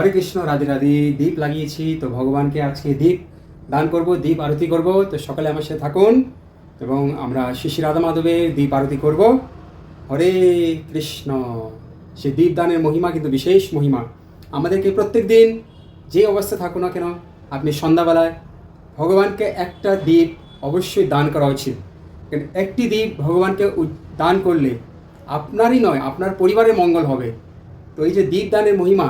হরে কৃষ্ণ, রাধে রাধে। দীপ লাগিয়েছি, তো ভগবানকে আজকে দীপ দান করব, দীপ আরতি করব। তো সকালে আমার সাথে থাকুন এবং আমরা শিশি রাধা মাধবের দীপ আরতি করব। হরে কৃষ্ণ। সে দীপ দানের মহিমা কিন্তু বিশেষ মহিমা। আমাদেরকে প্রত্যেক দিন যে অবস্থা থাকুন না কেন, আপনি সন্ধ্যাবেলায় ভগবানকে একটা দ্বীপ অবশ্যই দান করা উচিত। একটি দ্বীপ ভগবানকে দান করলে আপনারই নয়, আপনার পরিবারের মঙ্গল হবে। তো এই যে দীপদানের মহিমা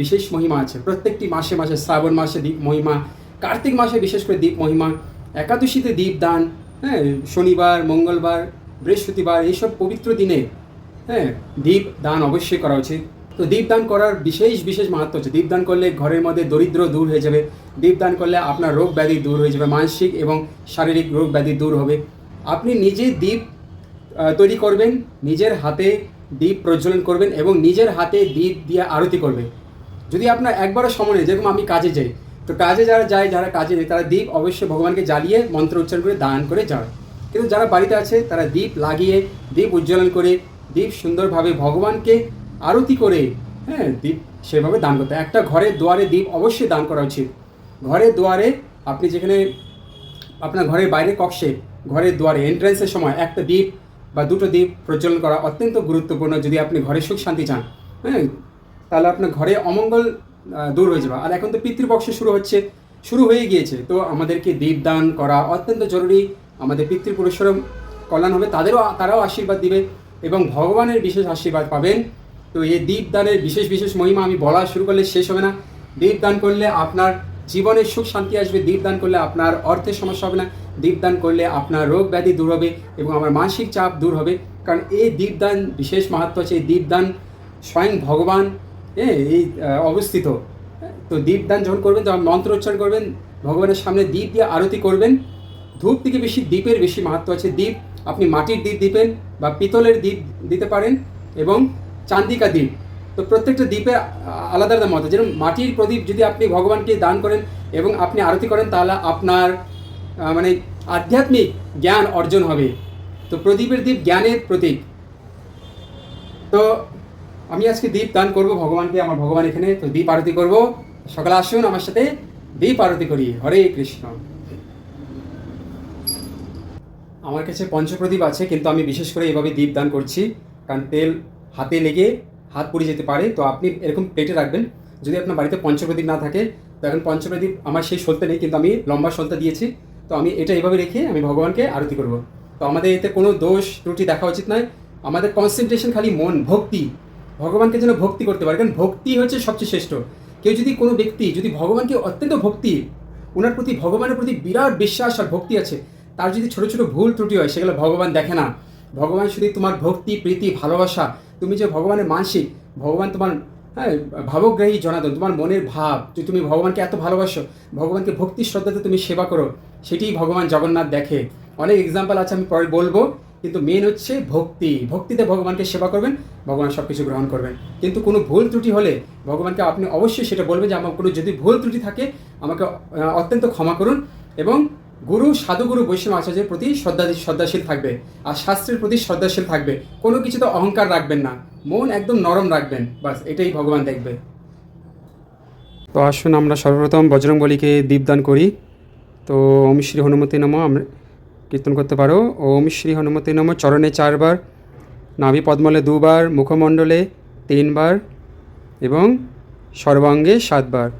বিশেষ মহিমা আছে। প্রত্যেকটি মাসে মাসে, শ্রাবণ মাসে দীপ মহিমা, কার্তিক মাসে বিশেষ করে দীপ মহিমা, একাদশীতে দীপদান হ্যাঁ শনিবার, মঙ্গলবার, বৃহস্পতিবার, এইসব পবিত্র দিনে হ্যাঁ দীপ দান অবশ্যই করা উচিত। তো দীপদান করার বিশেষ বিশেষ মাহাত্ম আছে দীপদান করলে ঘরের মধ্যে দরিদ্র দূর হয়ে যাবে। দীপদান করলে আপনার রোগ ব্যাধি দূর হয়ে যাবে, মানসিক এবং শারীরিক রোগ ব্যাধি দূর হবে। আপনি নিজে দীপ তৈরি করবেন, নিজের হাতে দীপ প্রজ্বলন করবেন এবং নিজের হাতে দীপ দিয়ে আরতি করবে যদি আপনার একবারও সময় নেই, যেরকম আমি কাজে যাই, তো কাজে যারা যায়, যারা কাজে নেই, তারা দীপ অবশ্যই ভগবানকে জ্বালিয়ে মন্ত্র উচ্চারণ করে দান করে যায়। কিন্তু যারা বাড়িতে আছে, তারা দীপ লাগিয়ে, দীপ উজ্জ্বলন করে, দীপ সুন্দরভাবে ভগবানকে আরতি করে হ্যাঁ দীপ সেভাবে দান করতে। একটা ঘরের দুয়ারে দীপ অবশ্যই দান করা উচিত। ঘরের দুয়ারে আপনি যেখানে, আপনার ঘরের বাইরে কক্ষে, ঘরের দুয়ারে এন্ট্রান্সের সময় একটা দ্বীপ বা দুটো দ্বীপ প্রজ্বলন করা অত্যন্ত গুরুত্বপূর্ণ। যদি আপনি ঘরে সুখ শান্তি চান হ্যাঁ তাহলে আপনার ঘরে অমঙ্গল দূর হয়ে যাবে। আর এখন তো পিতৃপক্ষ শুরু হচ্ছে, শুরু হয়ে গিয়েছে। তো আমাদেরকে দীপদান করা অত্যন্ত জরুরি। আমাদের পিতৃপুরুষেরও কল্যাণ হবে, তাদেরও, তারাও আশীর্বাদ দিবে এবং ভগবানের বিশেষ আশীর্বাদ পাবেন। তো এই দীপদানের বিশেষ বিশেষ মহিমা আমি বলা শুরু করলে শেষ হবে না। দীপদান করলে আপনার জীবনের সুখ শান্তি আসবে। দীপদান করলে আপনার অর্থের সমস্যা হবে না। দীপদান করলে আপনার রোগ ব্যাধি দূর হবে এবং আমার মানসিক চাপ দূর হবে। কারণ এই দীপদান বিশেষ মাহাত্ম আছে এই দীপদান স্বয়ং ভগবান এই অবস্থিত। তো দীপদান যখন করবেন, তখন মন্ত্র উচ্চারণ করবেন, ভগবানের সামনে দীপ দিয়ে আরতি করবেন। ধূপ থেকে বেশি দ্বীপের বেশি মাহাত্ম আছে। দ্বীপ আপনি মাটির দ্বীপ দিবেন বা পিতলের দ্বীপ দিতে পারেন এবং চান্দিকা দ্বীপ তো প্রত্যেকটা দ্বীপের আলাদা আলাদা মত যেরকম মাটির প্রদীপ যদি আপনি ভগবানকে দান করেন এবং আপনি আরতি করেন, তাহলে আপনার মানে আধ্যাত্মিক জ্ঞান অর্জন হবে। তো প্রদীপের দ্বীপ জ্ঞানের প্রতীক। তো আমি আজকে দীপ দান করব ভগবানকে, আমার ভগবান এখানে, তো দীপ আরতি করব। সকালে আসুন আমার সাথে, দীপ আরতি করি। হরে কৃষ্ণ। আমার কাছে পঞ্চপ্রদীপ আছে, কিন্তু আমি বিশেষ করে এভাবে দীপ দান করছি, কারণ তেল হাতে লেগে হাত পুড়ে যেতে পারে। তো আপনি এরকম প্লেটে রাখবেন। যদি আপনার বাড়িতে পঞ্চপ্রদীপ না থাকে, তো এখন পঞ্চপ্রদীপ আমার সেই সলতে নেই, কিন্তু আমি লম্বা সলতে দিয়েছি। তো আমি এটা এভাবে রেখে আমি ভগবানকে আরতি করব। তো আমাদের এতে কোনো দোষ ত্রুটি দেখা উচিত নয়। আমাদের কনসেন্ট্রেশন খালি মন, ভক্তি। ভগবানকে যেন ভক্তি করতে পারে। কারণ ভক্তি হচ্ছে সবচেয়ে শ্রেষ্ঠ। কেউ যদি কোনো ব্যক্তি, যদি ভগবানকে অত্যন্ত ভক্তি ওনার প্রতি, ভগবানের প্রতি বিরাট বিশ্বাস আর ভক্তি আছে, তার যদি ছোটো ছোটো ভুল ত্রুটি হয়, সেগুলো ভগবান দেখে না। ভগবান শুধু তোমার ভক্তি, প্রীতি, ভালোবাসা, তুমি যে ভগবানের মানসিক, ভগবান তোমার হ্যাঁ ভাবগ্রাহী জনাদন তোমার মনের ভাব, যে তুমি ভগবানকে এত ভালোবাসো, ভগবানকে ভক্তি শ্রদ্ধাতে তুমি সেবা করো সেটি ভগবান জগন্নাথ দেখে। অনেক এক্সাম্পল আছে, আমি পরে বলব। কিন্তু মেন হচ্ছে ভক্তি। ভক্তিতে ভগবানকে সেবা করবেন, ভগবান সব কিছু গ্রহণ করবেন। কিন্তু কোনো ভুল ত্রুটি হলে ভগবানকে আপনি অবশ্যই সেটা বলবেন যে আমার কোনো যদি ভুল ত্রুটি থাকে, আমাকে অত্যন্ত ক্ষমা করুন এবং গুরু, সাধুগুরু বৈষ্ণব আচার্যের প্রতি শ্রদ্ধা, শ্রদ্ধাশীল থাকবে। আর শাস্ত্রের প্রতি শ্রদ্ধাশীল থাকবে। কোনো কিছুতে অহংকার রাখবেন না। মন একদম নরম রাখবেন। বাস, এটাই ভগবান দেখবে। তো আসুন আমরা সর্বপ্রথম বজরংবলীকে দীপদান করি। তো ওম শ্রী হনুমতি নম। আমরা কীর্তন করতে পারো। ওম শ্রী হনুমতি নম। চরণে চারবার, নাভি পদ্মলে দুবার, মুখমণ্ডলে তিনবার এবং সর্বাঙ্গে সাতবার।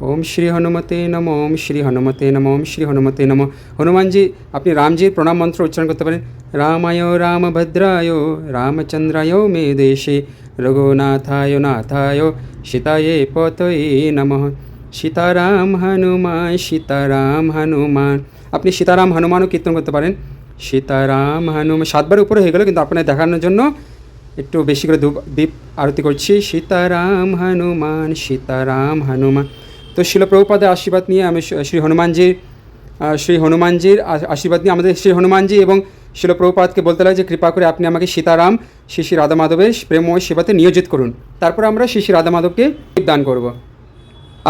ওম শ্রী হনুমতে নম। ওম শ্রী হনুমতে নম। ওম শ্রী হনুমতে নম। হনুমানজি, আপনি রামজির প্রণাম মন্ত্র উচ্চারণ করতে পারেন। রামায় রামভদ্রায়, রামচন্দ্রায় মে দেশে, রঘুনাথায় নাথায়, সীতায় পতয়ে নমঃ। সীতারাম হনুমান সীতারাম হনুমান। আপনি সীতারাম হনুমানও কীর্তন করতে পারেন। সীতারাম হনুমান সাতবার উপরে হয়ে গেল, কিন্তু আপনার দেখানোর জন্য একটু বেশি করে দীপ আরতি করছি। সীতারাম হনুমান সীতারাম হনুমান। তো শিল প্রভুপাদের আশীর্বাদ নিয়ে আমি শ্রী- হনুমানজির শ্রী হনুমানজির আশীর্বাদ নিয়ে আমাদের শ্রী হনুমানজি এবং শিল প্রভুপাদকে বলতে লাগে যে কৃপা করে আপনি আমাকে সীতারাম, শ্রী শ্রী রাধা মাধবের প্রেমময় সেবাতে নিয়োজিত করুন। তারপর আমরা শ্রী শ্রী রাধা মাধবকে দান করব।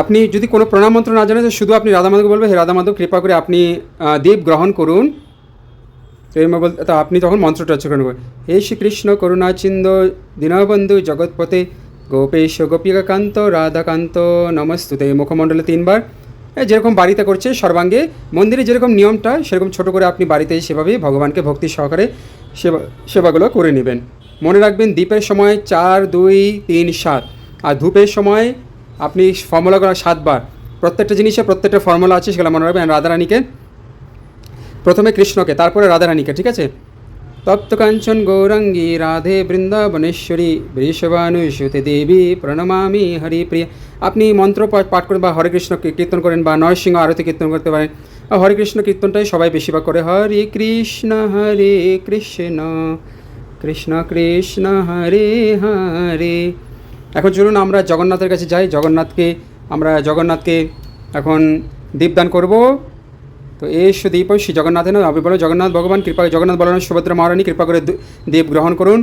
আপনি যদি কোনো প্রণাম মন্ত্র না জানেন শুধু আপনি রাধা মাধবকে বলবেন, হে রাধা মাধব কৃপা করে আপনি দীপ গ্রহণ করুন। তো এরম বলতে আপনি তখন মন্ত্রটা উচ্চারণ করবেন। হে শ্রীকৃষ্ণ, করুণা চিন্দ, দীনবন্ধু জগৎপতে গোপেশ গোপিকাকান্ত, রাধাকান্ত, নমস্তুতে। মুখমণ্ডলে তিনবার। যেরকম বাড়িতে করছে সর্বাঙ্গে, মন্দিরে যেরকম নিয়মটা, সেরকম ছোট করে আপনি বাড়িতে সেভাবেই ভগবানকে ভক্তি সহকারে সেবা সেবাগুলো করে নেবেন। মনে রাখবেন, দ্বীপের সময় চার, দুই, তিন, সাত। আর ধূপের সময় আপনি ফর্মুলা করা সাতবার। প্রত্যেকটা জিনিসে প্রত্যেকটা ফর্মুলা আছে, সেগুলো মনে রাখবেন। রাধারানীকে, প্রথমে কৃষ্ণকে, তারপরে রাধারানীকে, ঠিক আছে? তপ্ত কাঞ্চন গৌরাঙ্গী, রাধে বৃন্দাবনেশ্বরী, বৃষভানুসুতে দেবী, প্রণমামি হরিপ্রিয়া। আপনি মন্ত্র পাঠ করেন বা হরে কৃষ্ণ কীর্তন করেন বা নরসিংহ আরতি কীর্তন করতে পারেন। হরে কৃষ্ণ কীর্তনটাই সবাই বেশিরভাগ করে। হরে কৃষ্ণ হরে কৃষ্ণ কৃষ্ণ কৃষ্ণ, হরে হরে। এখন চলুন আমরা জগন্নাথের কাছে যাই। জগন্নাথকে, আমরা জগন্নাথকে এখন দীপদান করব। তো এসো দীপ শ্রী জগন্নাথের আপনি বলো, জগন্নাথ ভগবান, কৃপা জগন্নাথ বলেন সুভদ্রা মহারানী কৃপা করে দীপ গ্রহণ করুন।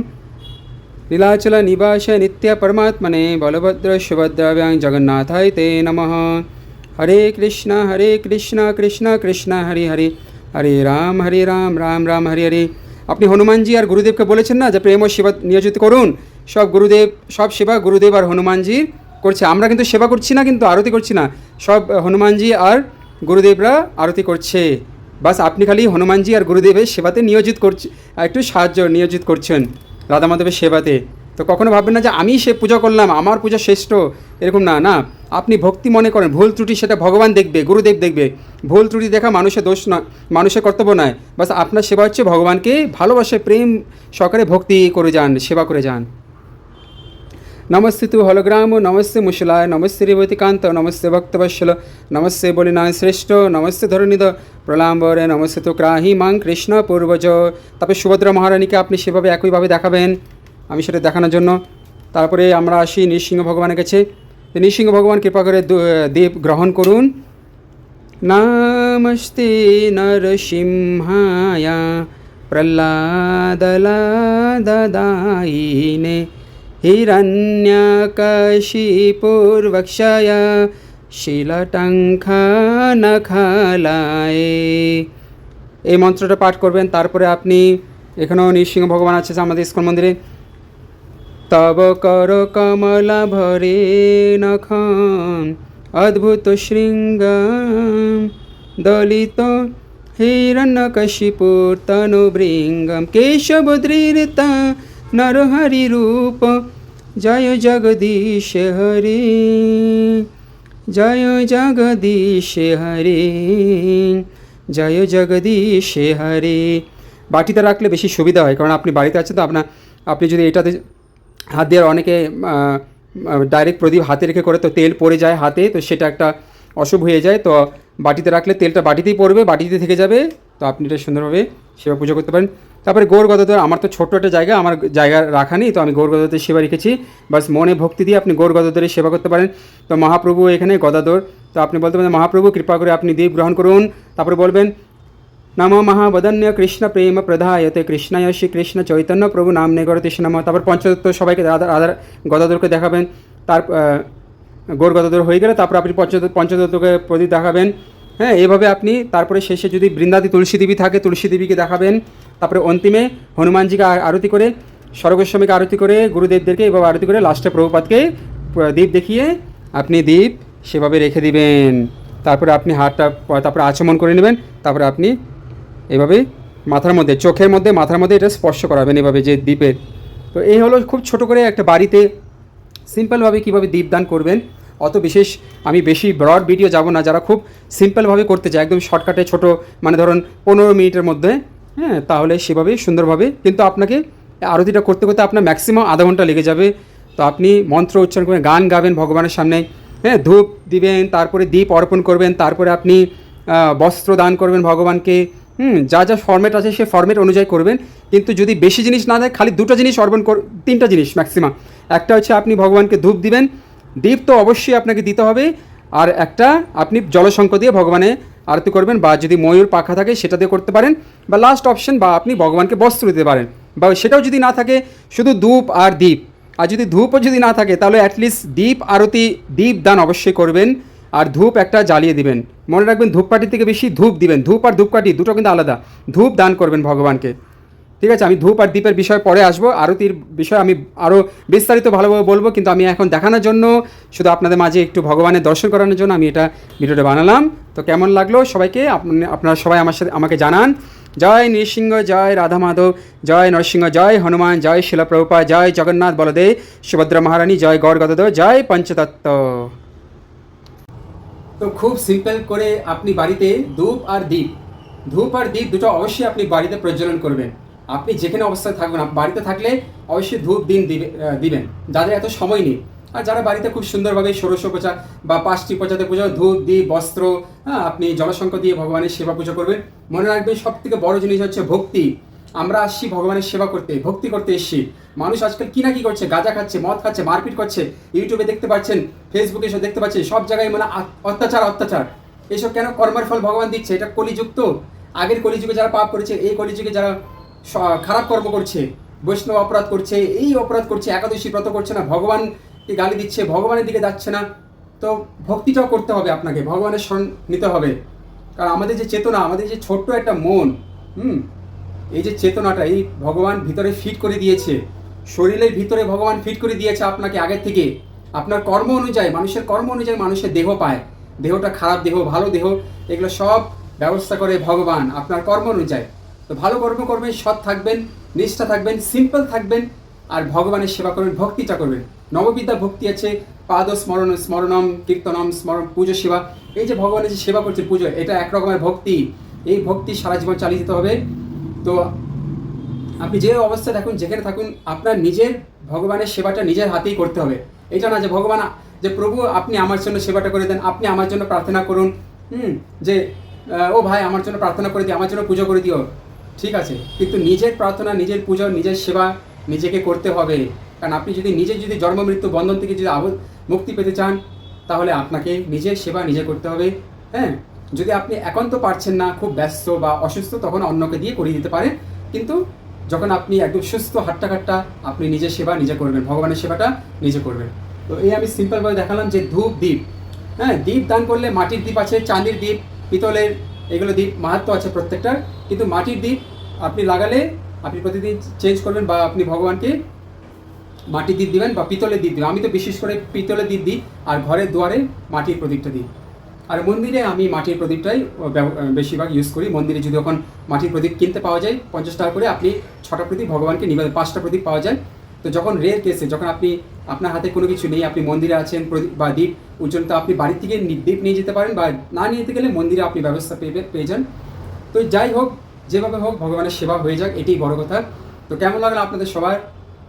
লীলাচল নিবাস নিত্য পরমাত্মনে, বলভদ্র সুভদ্রাভ্যাং জগন্নাথায় তে নমঃ। হরে কৃষ্ণ হরে কৃষ্ণ কৃষ্ণ কৃষ্ণ, হরে হরে। হরে রাম হরে রাম রাম রাম, হরে হরে। আপনি হনুমানজি আর গুরুদেবকে বলেছেন না যে প্রেম ও সেবা নিয়োজিত করুন। সব গুরুদেব, সব সেবা গুরুদেব আর হনুমানজির করছে। আমরা কিন্তু সেবা করছি না, কিন্তু আরতি করছি না। সব হনুমানজি আর গুরুদেবরা আরতি করছে। বাস, আপনি খালি হনুমানজি আর গুরুদেবের সেবাতে নিয়োজিত করছে, একটু সাহায্য নিয়োজিত করছেন। রাধা মাধবের সেবাতে। তো কখনো ভাববেন না যে আমি সে পূজা করলাম, আমার পূজা শ্রেষ্ঠ, এরকম না না। আপনি ভক্তি মনে করেন, ভুল ত্রুটি সেটা ভগবান দেখবে, গুরুদেব দেখবে। ভুল ত্রুটি দেখা মানুষের দোষ নয়, মানুষের কর্তব্য নয়। বাস আপনার সেবা হচ্ছে ভগবানকে ভালোবাসে, প্রেম সহকারে ভক্তি করে যান, সেবা করে যান। নমস্তে তু হলগ্রাম, নমস্তে মুশলায়, নমস্তে রেবতীকান্ত, নমস্তে ভক্তবৎসল, নমস্তে বলিনায় শ্রেষ্ঠ, নমস্তে ধরণিদ প্রলাম্বরে, নমস্তে তু ক্রাহি মাং কৃষ্ণ পূর্বজ। তারপরে সুভদ্রা মহারানীকে আপনি সেভাবে একইভাবে দেখাবেন। আমি সেটা দেখানোর জন্য। তারপরে আমরা আসি নৃসিংহ ভগবানের কাছে। নৃসিংহ ভগবান কৃপা করে দেব গ্রহণ করুন। নমস্তে নরসিংহায় প্রহ্লাদলাদায়িনে হিরণ্যকশিপুর্বক্ষয় শিলটঙ্খানখালায়। এই মন্ত্রটা পাঠ করবেন। তারপরে আপনি এখানেও নৃসিংহ ভগবান আছে আমাদের ইস্কন মন্দিরে। তব কর কমলা ভরে নখন অদ্ভুত শৃঙ্গ দলিত হিরণ্যকশিপুর তনু বৃঙ্গম কেশবদ্রীরিত নরহরি রূপ, জয় জগদীশ হরি, জয় জগদীশ হরে, জয় জগদীশ হরে। বাটিতে রাখলে বেশি সুবিধা হয়, কারণ আপনি বাড়িতে আছেন তো আপনার আপনি যদি এটাতে হাত দিয়ে অনেকে ডাইরেক্ট প্রদীপ হাতে রেখে করে তো তেল পড়ে যায় হাতে, তো সেটা একটা অশুভ হয়ে যায়। তো বাটিতে রাখলে তেলটা বাটিতেই পড়বে, বাটিতে থেকে যাবে। তো আপনি এটা সুন্দরভাবে সেবা পুজো করতে পারেন। তারপরে গৌর গদাধর আমার তো ছোট্ট একটা জায়গা, আমার জায়গা রাখা নেই, তো আমি গৌর সেবা রেখেছি। বাস মনে ভক্তি দিয়ে আপনি গৌর সেবা করতে পারেন। তো মহাপ্রভু এখানে গদাধর, তো আপনি বলতে পারেন মহাপ্রভু, কৃপা করে আপনি দীপ গ্রহণ করুন। তারপরে বলবেন নম মহাবদন্য কৃষ্ণ প্রেম প্রধায়তে কৃষ্ণায় শ্রী কৃষ্ণ চৈতন্য প্রভু নাম নেগরতে নম তারপর পঞ্চদত্ত সবাইকে রাধা গদাধরকে দেখাবেন। তার গোর গদাধর হয়ে গেলে তারপর আপনি পঞ্চদত্ত পঞ্চদত্তকে প্রদীপ দেখাবেন। হ্যাঁ এইভাবে আপনি তারপরে শেষে যদি বৃন্দাদি তুলসী দেবী থাকে, তুলসী দেবীকে দেখাবেন। তারপরে অন্তিমে হনুমানজিকে আরতি করে, স্বর্গস্বামীকে আরতি করে, গুরুদেবদেরকে এভাবে আরতি করে লাস্টে প্রভুপাতকে প- দীপ দেখিয়ে আপনি দীপ সেভাবে রেখে দিবেন। তারপরে আপনি হাতটা, তারপরে আচমন করে নেবেন। তারপরে আপনি এভাবে মাথার মধ্যে, চোখের মধ্যে, মাথার মধ্যে এটা স্পর্শ করাবেন এভাবে যে দ্বীপের। তো এই হলো খুব ছোট করে একটা বাড়িতে সিম্পলভাবে কীভাবে দীপদান করবেন। অত বিশেষ আমি বেশি ব্রড ভিডিও যাব না, যারা খুব সিম্পলভাবে করতে চায়, একদম শর্টকাটে ছোট মানে ধরুন পনেরো মিনিটের মধ্যে হ্যাঁ তাহলে সেভাবে সুন্দরভাবে, কিন্তু আপনাকে আরতিটা করতে করতে আপনার ম্যাক্সিমাম আধা ঘণ্টা লেগে যাবে। তো আপনি মন্ত্র উচ্চারণ করবেন গান গাবেন ভগবানের সামনে হ্যাঁ ধূপ দিবেন, তারপরে দীপ অর্পণ করবেন, তারপরে আপনি বস্ত্র দান করবেন ভগবানকে হুম, যা যা ফর্মেট আছে সে ফর্মেট অনুযায়ী করবেন। কিন্তু যদি বেশি জিনিস না দেয় খালি দুটো জিনিস অর্পণ কর তিনটা জিনিস ম্যাক্সিমাম একটা হচ্ছে আপনি ভগবানকে ধূপ দিবেন। দীপ তো অবশ্যই আপনাকে দিতে হবে। আর একটা আপনি জলশঙ্খ দিয়ে ভগবানে আরতি করবেন বা যদি ময়ূর পাখা থাকে, সেটা দিয়ে করতে পারেন। বা লাস্ট অপশন বা আপনি ভগবানকে বস্ত্র দিতে পারেন। বা সেটাও যদি না থাকে, শুধু ধূপ আর দ্বীপ আর যদি ধূপও যদি না থাকে, তাহলে অ্যাটলিস্ট দ্বীপ আরতি দীপ দান অবশ্যই করবেন। আর ধূপ একটা জ্বালিয়ে দিবেন। মনে রাখবেন ধূপকাঠি থেকে বেশি ধূপ দিবেন। ধূপ আর ধূপকাঠি দুটো কিন্তু আলাদা। ধূপ দান করবেন ভগবানকে। ঠিক আছে, আমি ধূপ আর দ্বীপের বিষয়ে পরে আসব। আরতির বিষয়ে আমি আরও বিস্তারিত ভালোভাবে বলব, কিন্তু আমি এখন দেখানোর জন্য, শুধু আপনাদের মাঝে একটু ভগবানের দর্শন করানোর জন্য আমি এটা ভিডিওটা বানালাম। তো কেমন লাগল সবাইকে? আপনি- আপনারা সবাই আমার সাথে আমাকে জানান। জয় নৃসিংহ, জয় রাধা মাধব, জয় নরসিংহ, জয় হনুমান, জয় শিলপ্রভুপা, জয় জগন্নাথ বলদেব, সুভদ্রা মহারানী, জয় গৌর গদদ জয় পঞ্চতত্ত্ব। তো খুব সিম্পল করে আপনি বাড়িতে ধূপ আর দ্বীপ ধূপ আর দ্বীপ দুটো অবশ্যই আপনি বাড়িতে প্রজ্বলন করবেন। আপনি যেখানে অবস্থায় থাকবেন বাড়িতে থাকলে অবশ্যই ধূপ দিন দিবে- দিবেন। যাদের এত সময় নেই। আর যারা বাড়িতে খুব সুন্দরভাবে ষোড়শ পূজা বা পাঁচটি পূজাতে পুজো, ধূপ দ্বীপ বস্ত্র হ্যাঁ আপনি জলসংখ্য দিয়ে ভগবানের সেবা পুজো করবেন। মনে রাখবেন সব থেকে বড় জিনিস হচ্ছে ভক্তি। আমরা আসছি ভগবানের সেবা করতে, ভক্তি করতে এসছি। মানুষ আজকাল কি না কি করছে? গাঁজা খাচ্ছে, মদ খাচ্ছে, মারপিট করছে। ইউটিউবে দেখতে পাচ্ছেন ফেসবুকে এসব দেখতে পাচ্ছেন, সব জায়গায় মানে অত্যাচার অত্যাচার। এসব কেন কর্মের ফল ভগবান দিচ্ছে? এটা কলিযুক্ত আগের কলিযুগে যারা পাপ করেছে, এই কলিযুগে যারা খারাপ কর্ম করছে, বৈষ্ণব অপরাধ করছে, এই অপরাধ করছে, একাদশী ব্রত করছে না ভগবানকে গালি দিচ্ছে, ভগবানের দিকে যাচ্ছে না। তো ভক্তিটাও করতে হবে আপনাকে, ভগবানের শরণ নিতে হবে। কারণ আমাদের যে চেতনা, আমাদের যে ছোট্ট একটা মন, হুম এই যে চেতনাটা, এই ভগবান ভিতরে ফিট করে দিয়েছে, শরীরের ভিতরে ভগবান ফিট করে দিয়েছে আপনাকে আগের থেকে। আপনার কর্ম অনুযায়ী, মানুষের কর্ম অনুযায়ী মানুষের দেহ পায়। দেহটা খারাপ দেহ, ভালো দেহ, এগুলো সব ব্যবস্থা করে ভগবান আপনার কর্ম অনুযায়ী। তো ভালো কর্ম করবেন, সৎ থাকবেন, নিষ্ঠা থাকবেন সিম্পল থাকবেন, আর ভগবানের সেবা করবেন, ভক্তিটা করবেন। নববিদ্যা ভক্তি আছে, পাদ স্মরণ, স্মরণম, কীর্তনম, স্মরণ, পুজো সেবা। এই যে ভগবানের যে সেবা করছে পুজো, এটা এক রকমের ভক্তি। এই ভক্তি সারা জীবন চালিয়ে যেতে হবে। তো আপনি যে অবস্থায় থাকুন, যেখানে থাকুন, আপনার নিজের ভগবানের সেবাটা নিজের হাতেই করতে হবে। এটা না যে ভগবান, যে প্রভু আপনি আমার জন্য সেবাটা করে দেন, আপনি আমার জন্য প্রার্থনা করুন, হুম, যে ও ভাই আমার জন্য প্রার্থনা করে দিও, আমার জন্য পুজো করে দিও। ঠিক আছে? কিন্তু নিজের প্রার্থনা, নিজের পুজো, নিজের সেবা নিজেকে করতে হবে। কারণ আপনি যদি নিজে যদি জন্ম, মৃত্যু, বন্ধন থেকে যদি মুক্তি পেতে চান, তাহলে আপনাকে নিজের সেবা নিজে করতে হবে। হ্যাঁ? যদি আপনি একান্ত পারছেন না, খুব ব্যস্ত বা অসুস্থ, তখন অন্যকে দিয়ে করিয়ে দিতে পারেন। কিন্তু যখন আপনি একদম সুস্থ হাট্টা কাট্টা আপনি নিজের সেবা নিজে করবেন, ভগবানের সেবাটা নিজে করবেন। তো এই আমি সিম্পলভাবে দেখালাম যে ধূপ, দ্বীপ। হ্যাঁ দ্বীপ দান করলে মাটির দ্বীপ আছে, চাঁদির দ্বীপ, পিতলের এগুলো দ্বীপ মাহাত্ম আছে প্রত্যেকটার। কিন্তু মাটির দ্বীপ আপনি লাগালে আপনি প্রতিদিন চেঞ্জ করবেন বা আপনি ভগবানকে মাটির দ্বীপ দিবেন বা পিতলের দ্বীপ দিবেন। আমি তো বিশেষ করে পিতলের দ্বীপ দিই আর ঘরের দুয়ারে মাটির প্রদীপটা দিই। আর মন্দিরে আমি মাটির প্রদীপটাই বেশিরভাগ ইউজ করি। মন্দিরে যদি এখন মাটির প্রদীপ কিনতে পাওয়া যায়, পঞ্চাশ টাকা করে আপনি ছটা প্রদীপ ভগবানকে নিবেদন, পাঁচটা প্রদীপ পাওয়া যায়। তো যখন রেয়ার কেসে যখন আপনি, আপনার হাতে কোনো কিছু নেই, আপনি মন্দিরে আছেন, প্রদীপ বা দ্বীপ উজ্জ্বল, তো আপনি বাড়ির থেকে দ্বীপ নিয়ে যেতে পারেন বা না নিয়ে যেতে গেলে মন্দিরে আপনি ব্যবস্থা পেয়ে পেয়ে যান। তো যাই হোক, যেভাবে হোক, ভগবানের সেবা হয়ে যাক, এটাই বড় কথা। তো কেমন লাগল আপনাদের সবার?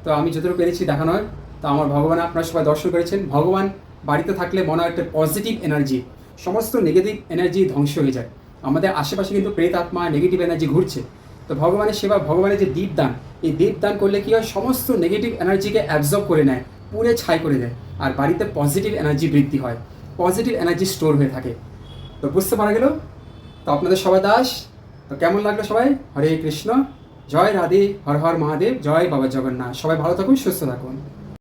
তো আমি যতটুকু পেরেছি দেখানো হয় তো আমার ভগবান আপনারা সবাই দর্শন করেছেন। ভগবান বাড়িতে থাকলে মনে হয় একটা পজিটিভ এনার্জি সমস্ত নেগেটিভ এনার্জি ধ্বংস হয়ে যায়। আমাদের আশেপাশে কিন্তু প্রেত আত্মা নেগেটিভ এনার্জি ঘুরছে। তো ভগবানের সেবা, ভগবানের যে দীপ দান, এই দীপ দান করলে কি হয়? সমস্ত নেগেটিভ এনার্জিকে অ্যাবজর্ব করে নেয় পুরে ছাই করে দেয়, আর বাড়িতে পজিটিভ এনার্জি বৃদ্ধি হয় পজিটিভ এনার্জি স্টোর হয়ে থাকে। তো বুঝতে পারা গেল? তো আপনাদের সবাই দাস? তো কেমন লাগল সবাই? হরে কৃষ্ণ। জয় রাধে, হর হর মহাদেব, জয় বাবা জগন্নাথ। সবাই ভালো থাকুন, সুস্থ থাকুন।